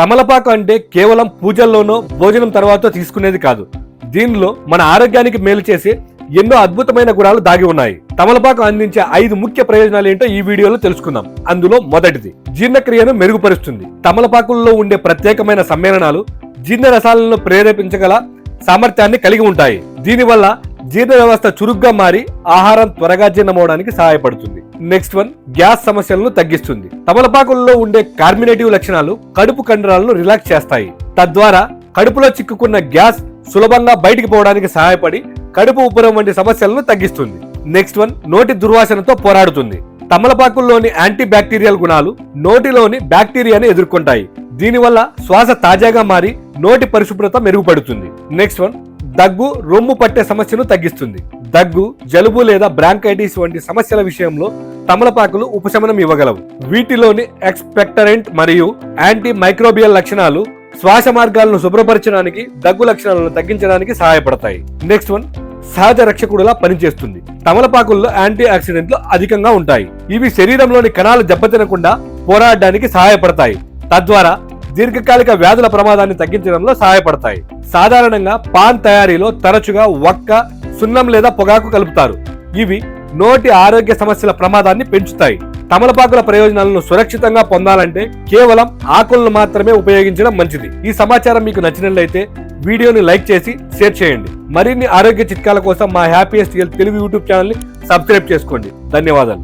తమలపాకు అంటే కేవలం పూజల్లోనో భోజనం తర్వాత తీసుకునేది కాదు. దీనిలో మన ఆరోగ్యానికి మేలు చేసే ఎన్నో అద్భుతమైన గుణాలు దాగి ఉన్నాయి. తమలపాకు అందించే ఐదు ముఖ్య ప్రయోజనాలు ఏంటో ఈ వీడియోలో తెలుసుకుందాం. అందులో మొదటిది జీర్ణక్రియను మెరుగుపరుస్తుంది. తమలపాకుల్లో ఉండే ప్రత్యేకమైన సమ్మేళనాలు జీర్ణ రసాలను ప్రేరేపించగల సామర్థ్యాన్ని కలిగి ఉంటాయి. దీనివల్ల జీర్ణ వ్యవస్థ చురుగ్గా మారి ఆహారం త్వరగా జీర్ణమవడానికి సహాయపడుతుంది. నెక్స్ట్ వన్ గ్యాస్ సమస్యలను తగ్గిస్తుంది. తమలపాకుల్లో ఉండే కార్మినేటివ్ లక్షణాలు కడుపు కండరాలను రిలాక్స్ చేస్తాయి. తద్వారా కడుపులో చిక్కుకున్న గ్యాస్ సులభంగా బయటికి పోవడానికి సహాయపడి కడుపు ఉబ్బరం వంటి సమస్యలను తగ్గిస్తుంది. నెక్స్ట్ వన్ నోటి దుర్వాసనతో పోరాడుతుంది. తమలపాకుల్లోని యాంటీ బ్యాక్టీరియల్ గుణాలు నోటిలోని బ్యాక్టీరియాని ఎదుర్కొంటాయి. దీనివల్ల శ్వాస తాజాగా మారి నోటి పరిశుభ్రత మెరుగుపడుతుంది. నెక్స్ట్ వన్ దగ్గు రొమ్ము పట్టే సమస్యను తగ్గిస్తుంది. దగ్గు జలుబు లేదా బ్రాంకైటిస్ వంటి సమస్యల విషయంలో తమలపాకులు ఉపశమనం ఇవ్వగలవు. వీటిలోని ఎక్స్పెక్టరెంట్ మరియు యాంటీ మైక్రోబియల్ లక్షణాలు శ్వాస మార్గాలను శుభ్రపరచడానికి దగ్గు లక్షణాలను తగ్గించడానికి సహాయపడతాయి. నెక్స్ట్ వన్ సహజ రక్షకుడులా పనిచేస్తుంది. తమలపాకుల్లో యాంటీ ఆక్సిడెంట్లు అధికంగా ఉంటాయి. ఇవి శరీరంలోని కణాలు దెబ్బతినకుండా పోరాడడానికి సహాయపడతాయి. తద్వారా దీర్ఘకాలిక వ్యాధుల ప్రమాదాన్ని తగ్గించడంలో సహాయపడతాయి. సాధారణంగా పాన్ తయారీలో తరచుగా వక్క సున్నం లేదా పొగాకు కలుపుతారు. ఇవి నోటి ఆరోగ్య సమస్యల ప్రమాదాన్ని పెంచుతాయి. తమలపాకుల ప్రయోజనాలను సురక్షితంగా పొందాలంటే కేవలం ఆకులను మాత్రమే ఉపయోగించడం మంచిది. ఈ సమాచారం మీకు నచ్చినట్లయితే వీడియోని లైక్ చేసి షేర్ చేయండి. మరిన్ని ఆరోగ్య చిట్కాల కోసం మా హ్యాపీయెస్ట్ హెల్త్ తెలుగు యూట్యూబ్ ఛానల్ని సబ్స్క్రైబ్ చేసుకోండి. ధన్యవాదాలు.